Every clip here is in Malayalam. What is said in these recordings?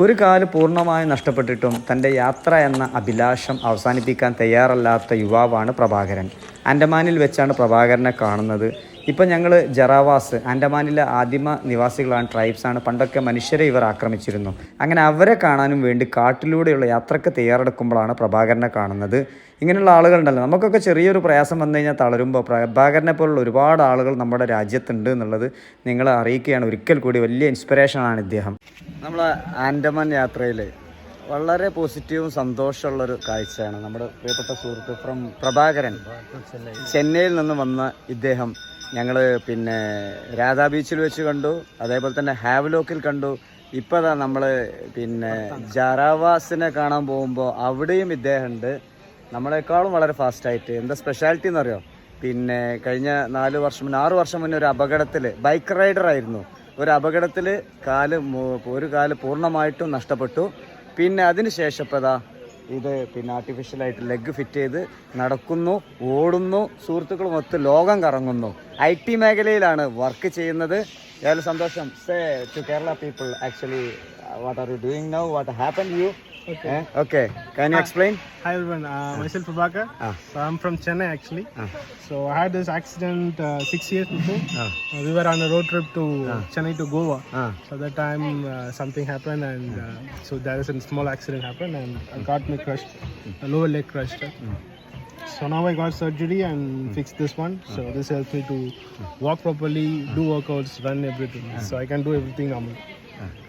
ഒരു കാൽ പൂർണമായി നഷ്ടപ്പെട്ടിട്ടും തന്റെ യാത്ര എന്ന അഭിലാഷം അവസാനിപ്പിക്കാൻ തയ്യാറല്ലാത്ത യുവാവാണ് പ്രഭാകരൻ. ആൻഡമാനിൽ വെച്ചാണ് പ്രഭാകരനെ കാണുന്നത്. ഇപ്പം ഞങ്ങൾ ജറാവാസ് ആൻഡമാനിലെ ആദിമ നിവാസികളാണ് ട്രൈബ്സാണ് പണ്ടൊക്കെ മനുഷ്യരെ ഇവർ ആക്രമിച്ചിരുന്നു. അങ്ങനെ അവരെ കാണാനും വേണ്ടി കാട്ടിലൂടെയുള്ള യാത്രയ്ക്ക് തയ്യാറെടുക്കുമ്പോഴാണ് പ്രഭാകരനെ കാണുന്നത്. ഇങ്ങനെയുള്ള ആളുകളുണ്ടല്ലോ. നമുക്കൊക്കെ ചെറിയൊരു പ്രയാസം വന്നു കഴിഞ്ഞാൽ തളരുമ്പോൾ പ്രഭാകരനെ പോലുള്ള ഒരുപാട് ആളുകൾ നമ്മുടെ രാജ്യത്തുണ്ട് എന്നുള്ളത് നിങ്ങളെ അറിയിക്കുകയാണ്. ഒരിക്കൽ കൂടി വലിയ ഇൻസ്പിറേഷനാണ് ഇദ്ദേഹം. നമ്മൾ ആൻഡമാൻ യാത്രയിൽ വളരെ പോസിറ്റീവും സന്തോഷമുള്ളൊരു കാഴ്ചയാണ് നമ്മുടെ പ്രിയപ്പെട്ട സുഹൃത്ത് ഫ്രം പ്രഭാകരൻ. ചെന്നൈയിൽ നിന്ന് വന്ന ഇദ്ദേഹം. ഞങ്ങൾ പിന്നെ രാധാ ബീച്ചിൽ വെച്ച് കണ്ടു അതേപോലെ തന്നെ ഹാവ്ലോക്കിൽ കണ്ടു. ഇപ്പോൾ അതാ നമ്മൾ പിന്നെ ജറാവാസിനെ കാണാൻ പോകുമ്പോൾ അവിടെയും ഇദ്ദേഹം ഉണ്ട് നമ്മളെക്കാളും വളരെ ഫാസ്റ്റായിട്ട്. എന്താ സ്പെഷ്യാലിറ്റി എന്നറിയോ? പിന്നെ കഴിഞ്ഞ നാല് വർഷം മുന്നേ ആറ് വർഷം മുന്നേ ഒരു അപകടത്തിൽ ബൈക്ക് റൈഡർ ആയിരുന്നു. ഒരു അപകടത്തിൽ കാൽ ഒരു കാൽ പൂർണമായിട്ടും നഷ്ടപ്പെട്ടു. പിന്നെ അതിന് ശേഷം ഇപ്പോൾ ഇതാ പിന്നെ ആർട്ടിഫിഷ്യലായിട്ട് ലെഗ് ഫിറ്റ് ചെയ്ത് നടക്കുന്നു ഓടുന്നു. സുഹൃത്തുക്കളും ഒത്ത് ലോകം കറങ്ങുന്നു. ഐ ടി മേഖലയിലാണ് വർക്ക് ചെയ്യുന്നത്. ഏതായാലും സന്തോഷം. Say to Kerala people actually what are you doing now what happen you Eh? okay can you ah. explain Hi everyone, uh, ah. myself Prabhakar. Ah. So I'm from Chennai actually. Ah. So I had this accident uh, six years before. Ah. Uh, we were on a road trip to ah. Chennai to Goa. Ah. So that time uh, something happened and uh, so there is a small accident happened and I got my crushed, a lower leg crushed. Hmm. So now I got surgery and hmm. fixed this one. So this helps me to hmm. walk properly, do workouts, run everything. So I can do everything normally.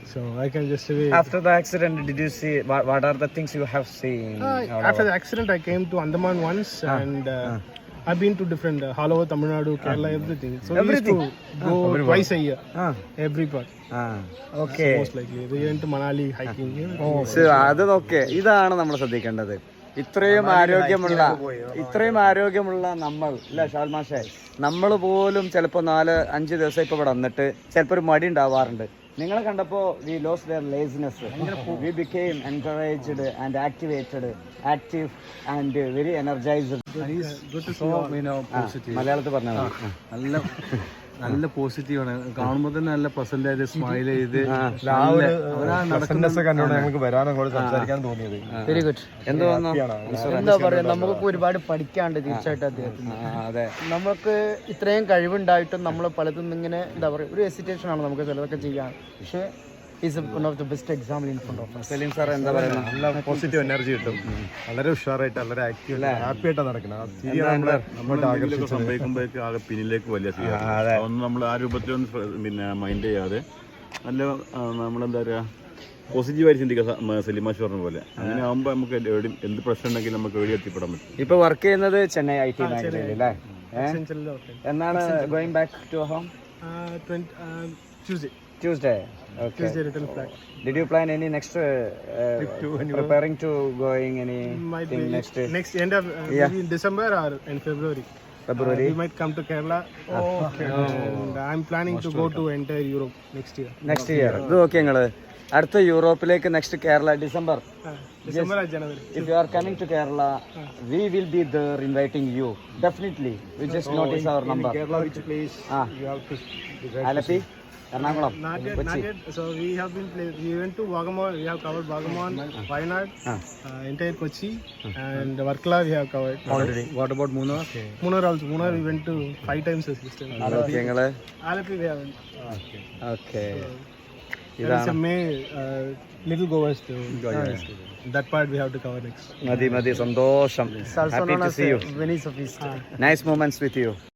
So I can just say. After the accident, did you see what, what are the things you have seen? Uh, after the accident, I came to Andaman once, and uh, I've been to different uh, all over Tamil Nadu, Kerala, everything. So Everything? we used to go twice a year, uh, every part. ആ okay Most likely, we went to Manali hiking. അത് ഓക്കെ ഇതാണ് നമ്മൾ ശ്രദ്ധിക്കേണ്ടത് ഇത്രയും ആരോഗ്യമുള്ള ഇത്രയും ആരോഗ്യമുള്ള നമ്മൾ അല്ല ഷാൽമാഷെ നമ്മൾ പോലും ചിലപ്പോൾ നാല് അഞ്ച് ദിവസം ഇപ്പോൾ ഇവിടെ വന്നിട്ട് ചിലപ്പോൾ ഒരു മടി ഉണ്ടാവാറുണ്ട് നിങ്ങളെ കണ്ടപ്പോൾ we lose their laziness we became encouraged and activated active and very energised മലയാളത്തിൽ പറഞ്ഞാൽ നല്ല നല്ല പോസിറ്റീവ് ആണ്. കാണുമ്പോൾ തന്നെ നല്ല പ്രസന്റ് ആയിട്ട് സ്മൈൽ ചെയ്ത് നല്ല- അവനാ നടക്കുന്ന കണ്ടോണ്ട് ഞങ്ങൾക്ക് വരാനും അങ്ങോട്ട് സംസാരിക്കാൻ തോന്നിയത്. വെരി ഗുഡ് എന്ത് തോന്നുന്നു എന്താ പറയാ നമുക്ക് ഒരുപാട് പഠിക്കാണ്ട് തീർച്ചയായിട്ടും അദ്ദേഹത്തിന്. നമുക്ക് ഇത്രയും കഴിവുണ്ടായിട്ടും നമ്മൾ പലതും ഇങ്ങനെ എന്താ പറയുക ഒരു ഹെസിറ്റേഷൻ ആണ് നമുക്ക് ചിലതൊക്കെ ചെയ്യാൻ. പക്ഷേ is one of the best example in front of Saleem sir എന്താ പറയുന്നത് നല്ല പോസിറ്റീവ് എനർജി കിട്ടും. വളരെ ഉഷാറായിട്ട് വളരെ ആക്റ്റീവ് ഹാപ്പി ആയിട്ടാണ് നടക്കുന്നത് ആ ചിരിയാണ് നമ്മളെ നമ്മളെ ആകർഷിച്ചത് സംഭവിക്കുമ്പോഴേക്ക് ആകെ പിന്നിലേക്ക് വലിയ ഒന്നും നമ്മൾ ആ രൂപത്തിലൊന്നും പിന്നെ മൈൻഡ് ചെയ്യാതെ നല്ല നമ്മളെന്താ പറയുക പോസിറ്റീവായി ചിന്തിക്കുക സലിമാഷ് പറഞ്ഞ പോലെ. അങ്ങനെ ആകുമ്പോൾ നമുക്ക് എവിടെയും എന്ത് പ്രശ്നം ഉണ്ടെങ്കിലും നമുക്ക് എവിടെ എത്തിപ്പെടാൻ പറ്റും. ഇപ്പൊ വർക്ക് ചെയ്യുന്നത് ചെന്നൈ ഐ ടി മേഖലയിൽ അല്ലേ. എന്നാണ് going back to home Uh, 20, uh, Tuesday, Tuesday okay Tuesday return flight. Did you plan any next preparing to going any Might be next next end of uh, maybe in December or in February. February Uh, we might come to Kerala. And I'm planning to go to entire Europe next year. Next year ഇത് നോക്കി നിങ്ങള് അടുത്ത യൂറോപ്പിലേക്ക് next Kerala December Uh, December or January. If you are coming to Kerala, we will be there inviting you. Definitely. We just notice our number. Kerala which place Ah. you have to Alleppey Ernakulam we have been play, we went to Vagamon. We have covered Vagamon, Wayanad, uh, entire Kochi, and Varkala we have covered. already. What about Munnar Munnar also. Munnar we went to five times this time. അതൊക്കെ നിങ്ങൾ Alapi we haven't. Okay uh, little Goa to that part we have to cover next. മതി മതി സന്തോഷം happy to see you Venice of east nice moments with you